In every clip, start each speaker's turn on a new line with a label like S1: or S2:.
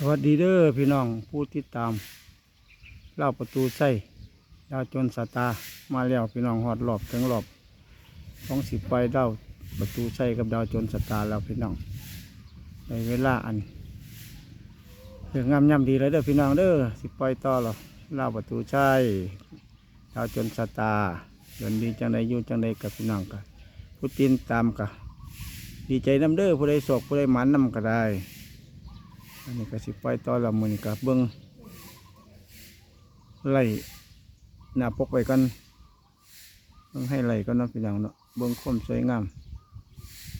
S1: สวัสดีเด้อพี่น้องผู้ติดตามเล่าประตูไส้ดาวจนสตาร์มาแล้วพี่น้องหอดรอบถึงรอบต้องสิบไปเล่าประตูไส้กับดาวจนสตาร์แล้วพี่น้องในเวลาอันเรื่องงามย่ำดีเลยเด้อพี่น้องเด้อสิบไปต่อหรอเล่าประตูไส้ดาวจนสตาร์เดินดีจังใดอยู่จังใดกับพี่น้องกันผู้ติดตามกันดีใจน้ำเด้อผู้ใดโศกผู้ใดหมันน้ำก็ได้ อันนี้ก็สิไปต่อละมือนี่ก็เบิ้งไล่หน้าปกไปกันเบิ้งให้ไล่ก็นาะพี่น้องเนาะเบิ้งคมสวยงาม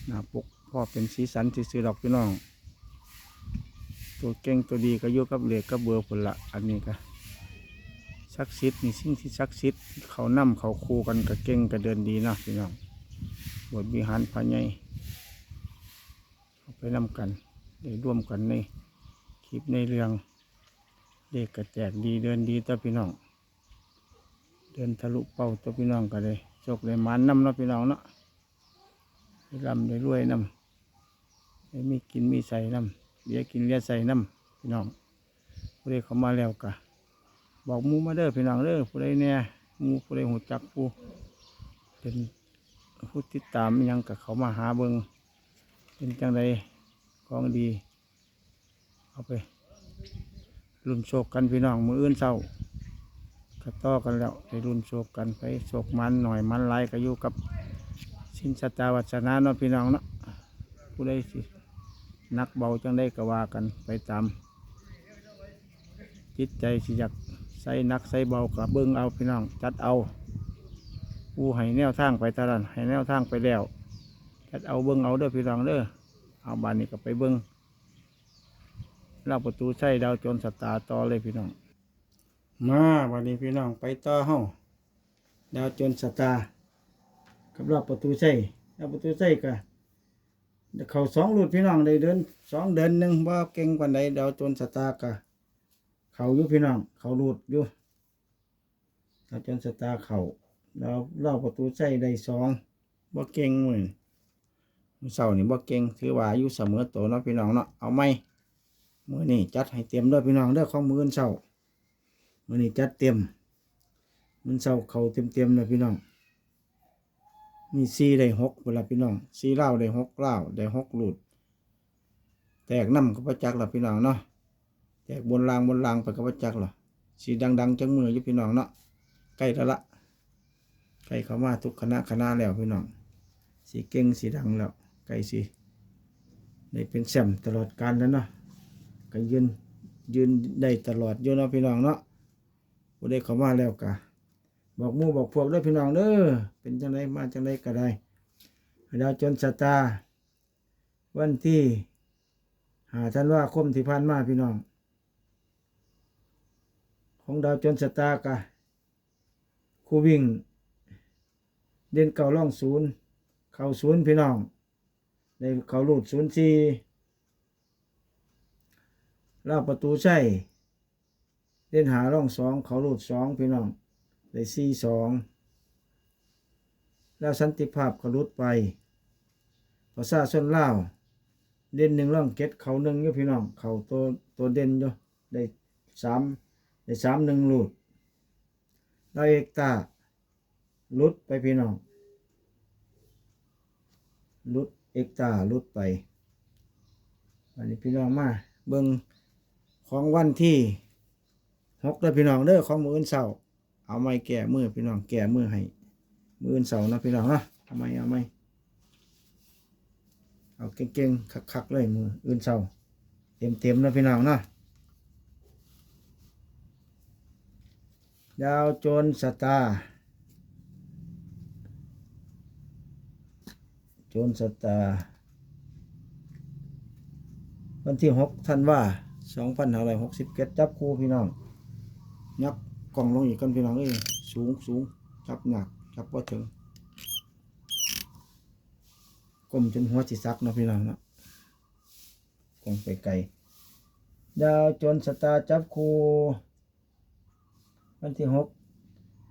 S1: หน้าปกพอเป็นสีสันสีสีดอกพี่น้อง ตัวเก่งตัวดีก็ยู่กับเหล็กกับเบือผลละอันนี้ก็ซักซิดนี่สิ่งที่ซักซิดเขานำเขาคู่กันก็เก่งก็เดินดีนาะพี่น้องบทวิหารพระใหญ่เอาไปนำกันได้ร่วมกันใน คลิปในเรื่องเด็กกระแจกดีเดินดีต่อพี่น้อง เดินทะลุเป้าต่อพี่น้องกันเลยโชคได้หมันนำเนาะพี่น้องเนาะได้ร่ำได้รวยนำได้มีกินมีใส่นำเลี้ยกินเลี้ยใส่นำพี่น้องผู้ใดเขามาแล้วกะบอกมูมาเด้อพี่น้องเด้อผู้ใดเนี่ยมูผู้ใดหูจักผู้เป็นผู้ติดตามยังกับเขามาหาเบิงเป็นจังใดของดี เอาไปรุ่นโชคกันพี่น้องมืออื่นเศร้าก็ต่อกันแล้วไปรุ่นโชคกันไปโชคมันหน่อยมันไลายก็อยู่กับสินสตาวัชนะเนาะพี่น้องเนาะผู้ใดสินักเบาจังได้ก็ว่ากันไปตามจิตใจสิอยากใส่นักใส่เบากับเบิ้งเอาพี่น้อง จัดเอาผู้ให้แนวทางไปตลอดให้แนวทางไปแล้วจัดเอาเบิ้งเอาเด้อพี่น้องเด้อเอาบานนี้ก็ไปเบิ้ง ล่าประตูใช่ดาวโจรสตาร์ต่อเลยพี่น้อง มาวันนี้พี่น้องไปต่อเฮาดาวโจรสตาร์กับรอบประตูใช่รอบประตูใช่ก็เขาสองหลุดพี่น้องได้เดินสองเดินหนึ่งว่าเก่งกว่าใดดาวโจรสตาร์ก็เขาอยู่พี่น้อง เขาหลุดอยู่ดาวโจรสตาร์เขาแล้วรอบประตูใช่ได้สองว่าเก่งเหมือนมื้อเช้านี่บ่เก่งถือว่าอยู่เสมอตัวเนาะพี่น้องเนาะเอาไหม มือนี้จัดให้เต็มด้อพี่น้องเด้อของมื้ออนเช้ามือนี้จัดเต็มมื้อเช้าเขาเต็มเต็มเลยพี่น้อง มีสี่ได้หกเวลาพี่น้องสี่เล่าได้หกเล่าได้หกหลุด แตกน้ำก็ประจักษ์ละพี่น้องเนาะแตกบนรางบนรางไปก็ประจักษ์ละสีดัง ๆจังมือยู่พี่น้องเนาะใกล้แล้วละใกล้เข้ามาทุกคณะคณะแล้วพี่น้องสีเก่งสีดังแล้วไก่สีได้เป็นแซมตลอดการแล้วเนาะ ก็ยืนยืนได้ตลอดยู่เนาพี่น้องเนาะผู้ได้เข้ามาแล้วกะบอกมู่บอกพวกด้วยพี่น้องเด้อเป็นจังไดมาจังไดก็ได้ดาวจนสตาร์วันที่หาท่านว่าคมที่ผ่านมาพี่น้อง ของดาวจนสตาร์กะคูวิ่ง เด่นเก่าล่องศูนย์เข้าศูนย์พี่น้องในเขาลูดศูนย์สี่ ล่าประตูใช่เล่นหาร่องสองเขาลูดสองพี่น้องได้สี่สองแล้วสันติภาพก็ลุดไปภาษาส้นเล่าเด่นหนึ่งร่องเก็ตเขาหนึ่งอยู่พี่น้อง เขาตัวตัวเด่นอยู่ได้สามได้สามหนึ่งลูดแล้เอกตาลุดไปพี่น้องลุดเอกตาลุดไปวันนี้พี่น้องมาเบิ่ง ของวันที่หกเด้อพี่น้องเด้อของมืออื่นเสาร์เอาไม้แก่มือพี่น้องแก่มือให้มืออื่นเสาร์นะพี่น้องนะเอาไม้เอาไม้เอาเก่งๆคักๆเลยมืออื่นเสาร์เต็มๆนะพี่น้องนะดาวโจรสตาร์โจรสตาร์วันที่หกท่านว่า สองพันห้าร้อยหกสิบเก็ดจับคู่พี่น้องยับกล่องลงอีกกันพี่น้องเอ้ยสูงสูงจับหนักจับว่าถึงกลมจนหัวจิซักเนาะพี่น้องนะกลงไปไกลดาวจรสตาร์จับคู่วันที่หก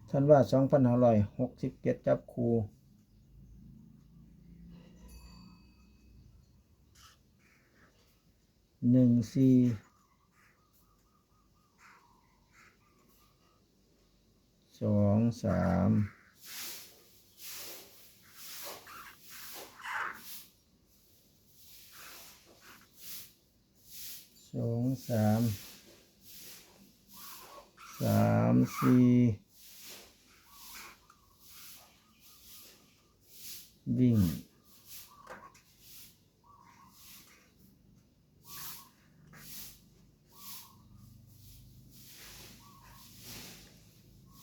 S1: ท่านว่าสองพันห้าร้อยหกสิบเก็ดจับคู่หนึ่งสี่ สองสามสองสามสามสี่วิ่ง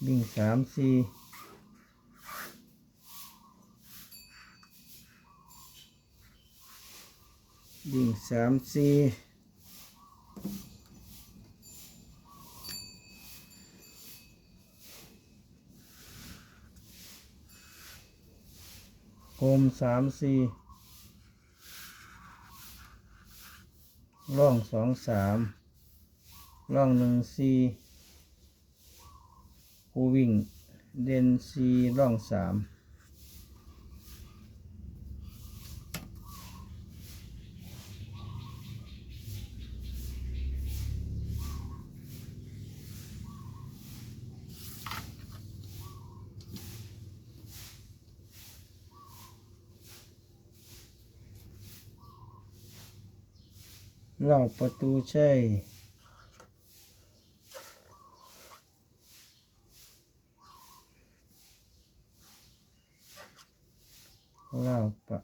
S1: วิ่งสามสี่วิ่งสามสี่โคมสามสี่ร่องสองสามร่องหนึ่งสี่ ผู้วิ่ง เดนซีร่องสามเล่าประตูใช่ เล่าปะ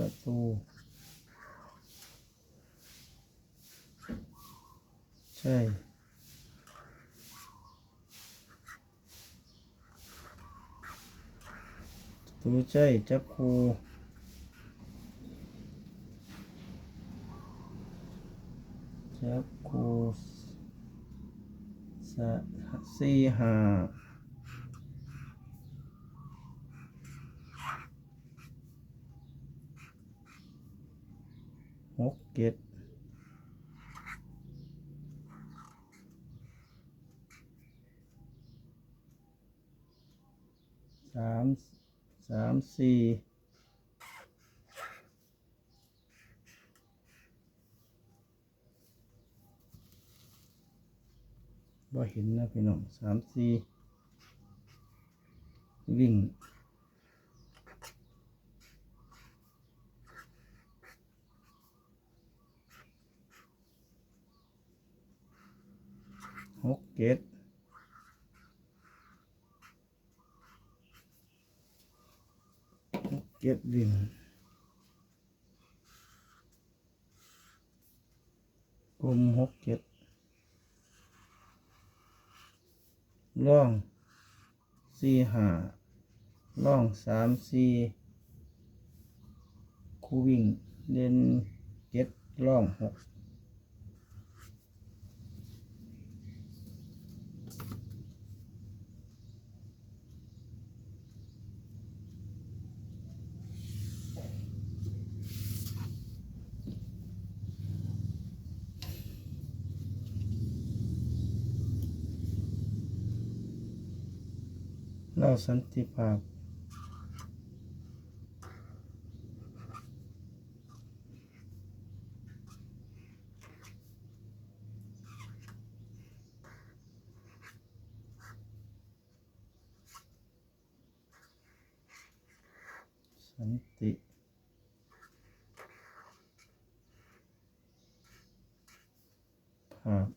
S1: ประตูใช่ประตูใช่จับครูจับครูสสี่ห้า หกเจ็ดสามสามสี่บ่เห็นนะพี่น้องสามสี่วิ่ง หกเจ็ดหกเจ็ดวิ่งกลมหกเจ็ดล่องสี่ห้าล่องสามสี่คูวิ่งเด่นเจ็ดล่องหกาสันติภาพ สันติภาพ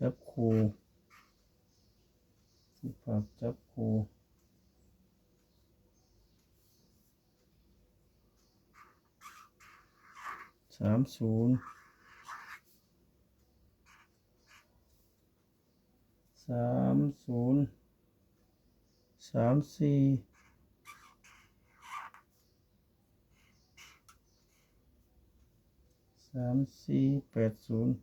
S1: จับ ครูสิฝากจับคูสามศูนย์สามศูนย์สามสี่สามสี่แปดศูนย์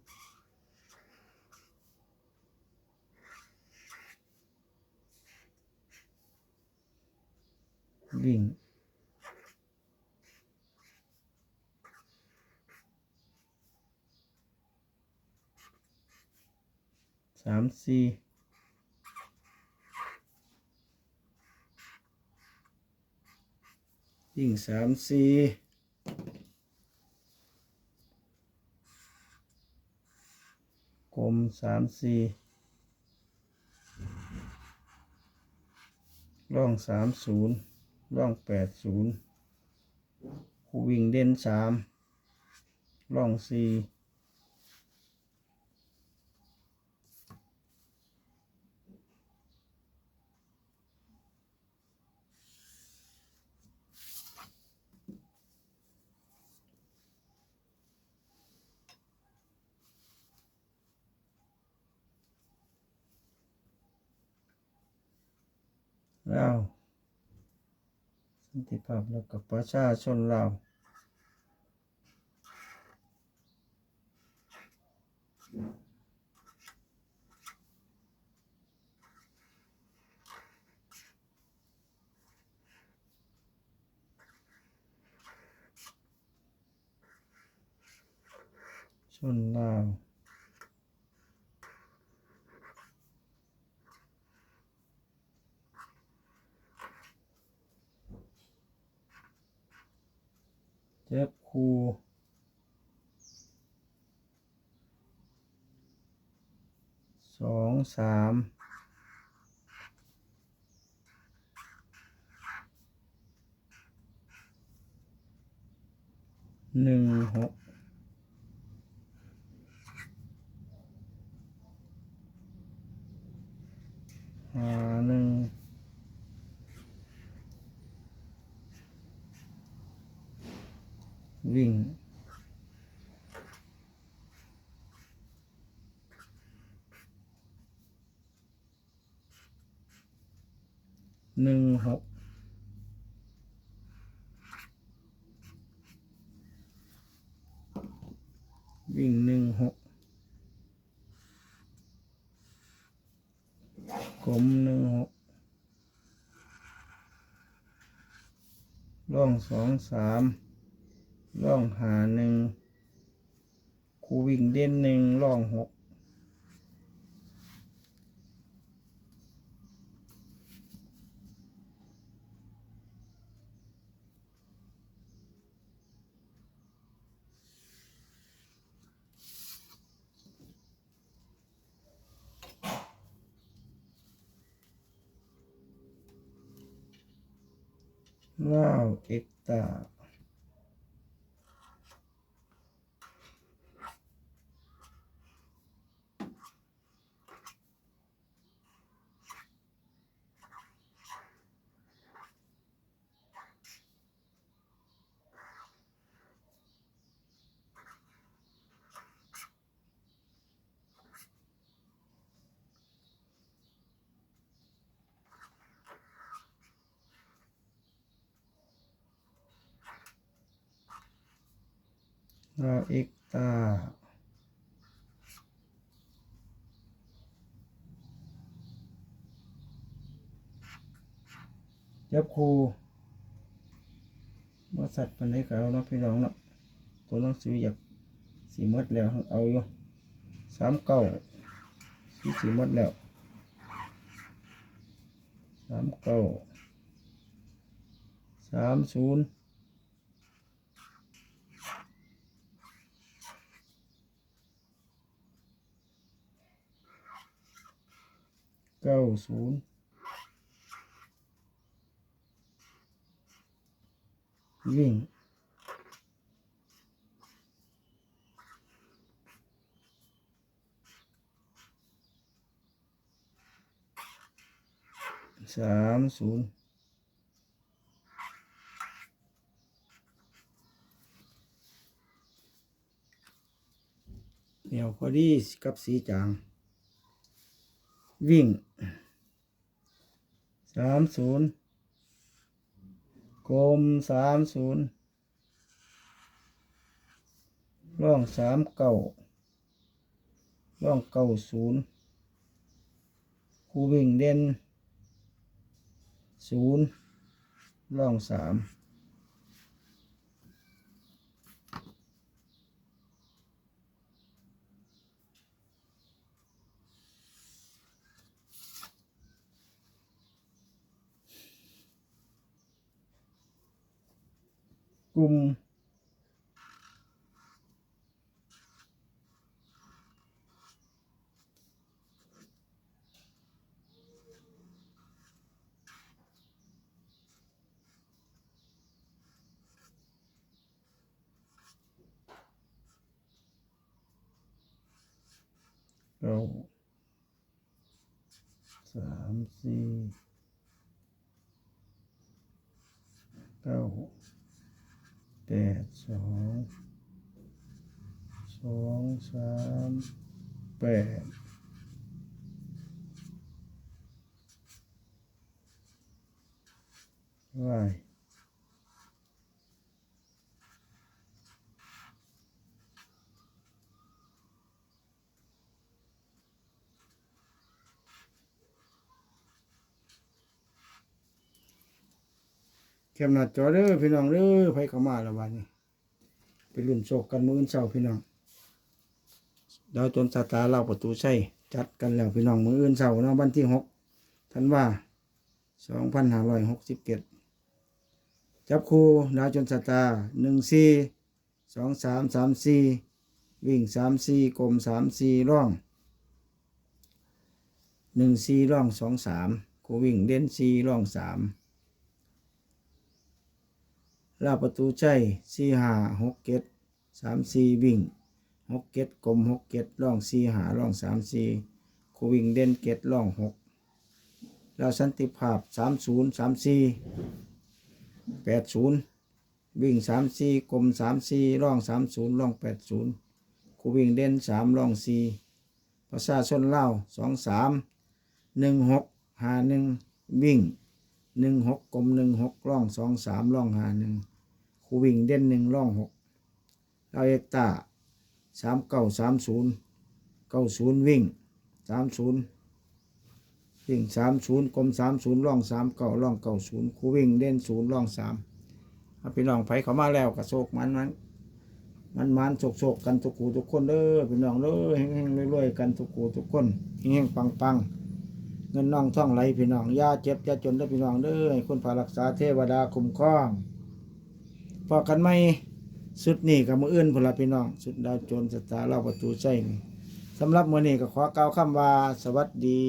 S1: วิ่ง สามสี่ยิ่งสามสี่กลมสามสี่ร่องสามศูนย์ ร่องแปดศูนย์คูวิ่งเด่นสามร่องสี่ลาว สันติภาพแล้วกับประชาชนลาชนลาว คูสองสามหนึ่งหกห้าหนึ่ง วิ่งหนึ่งหกวิ่งหนึ่งหก กลมหนึ่งหกร่องสองสามร่องหาหนึ่งคูวิ่งเด่นหนึ่งร่องหก ว้า วเอ็กตาเราเอกตาจับครูมาสัตว์ปันให้กับเราเนาะพี่น้องเนาะตัวหนังสืออยากสีมดแล้วเอาอยู่สามเก้าสีสีมดแล้วสามเก้าสามศูนย์ เก้าศูนย์วิ่งสามศูนย์เดี๋ย วิ่งสามศูนย์กลมสามศูนย์ร่องสามเก้าร่องเก้าศูนย์คูวิ่งเด่นศูนย์ร่องสาม กลุ่ม เก้าสามสี่เก้า แปดสองสองสามแปดว้ แคมหน้าจอเด้อพี่น้องเด้อไผเข้ามาแล้ววันนี้ไปรุ่นโศกกันมื้ออนเช้าพี่น้องดาวจนสตาเล่าประตูใช่จัดกันแล้วพี่น้องมื้ออื่นเช้าเนาะวันที่หกธันวาสองพันห้าร้อยหกสิบเจ็ดจับคู่ดาวจนสตาหนึ่งสี่สองสามสามสี่วิ่งสามสี่กลมสามสี่ร่องหนึ่งสี่ร่องสองสามคูวิ่งเด่นสี่ร่องสาม ลาประตูใจสี่หาหกเก็ดสามสี่วิ่งหกเก็ดกลมหกเก็ดล่องสี่หาล่องสามสี่คูวิ่งเด่นเก็ดล่องหกล้วสันติภาพสามศูนย์สามสี่แปดศูนย์วิ่งสามสี่กลมสามสี่ล่องสามศูนย์ล่องแปดศูนย์คูวิ่งเด่นสามล่องสี่ประชาชนเล่าสองสามหนึ่งหกหาหนึ่งวิ่ง หนึ่งหกกลมหนึ่งหกร่องสองสามร่องหาหนึ่งคูวิ่งเด่นหนึ่งร่องหกเราเอกตาสามเก้าสามศูนย์เก้าศูนย์วิ่งสามศูนย์วิ่งสามศูนย์กลมสามศูนย์ร่องสามเก้าร่องเก้าศูนย์คูวิ่งเด่นศูนย์ร่องสามเอาพี่น้องไผเขามาแล้วกระโศกมันมันมันมันโศกโศกกันทุกคูทุกคนเด้อพี่น้องเด้อแห้งๆรวยๆกันทุกคูทุกคนแห้งๆปังๆ เงินน้องท่องไหลพี่น้องยาเจ็บยาจนได้พี่น้องเด้อคุณพารักษาเทวดาคุ้มครองพอกันไม่สุดนี่กับมืออื่นพละพี่น้อง สุดดาวโจรสตาร์เล่าประตูใจสำหรับมือนี้ก็ขอกล่าคำว่าสวัสดี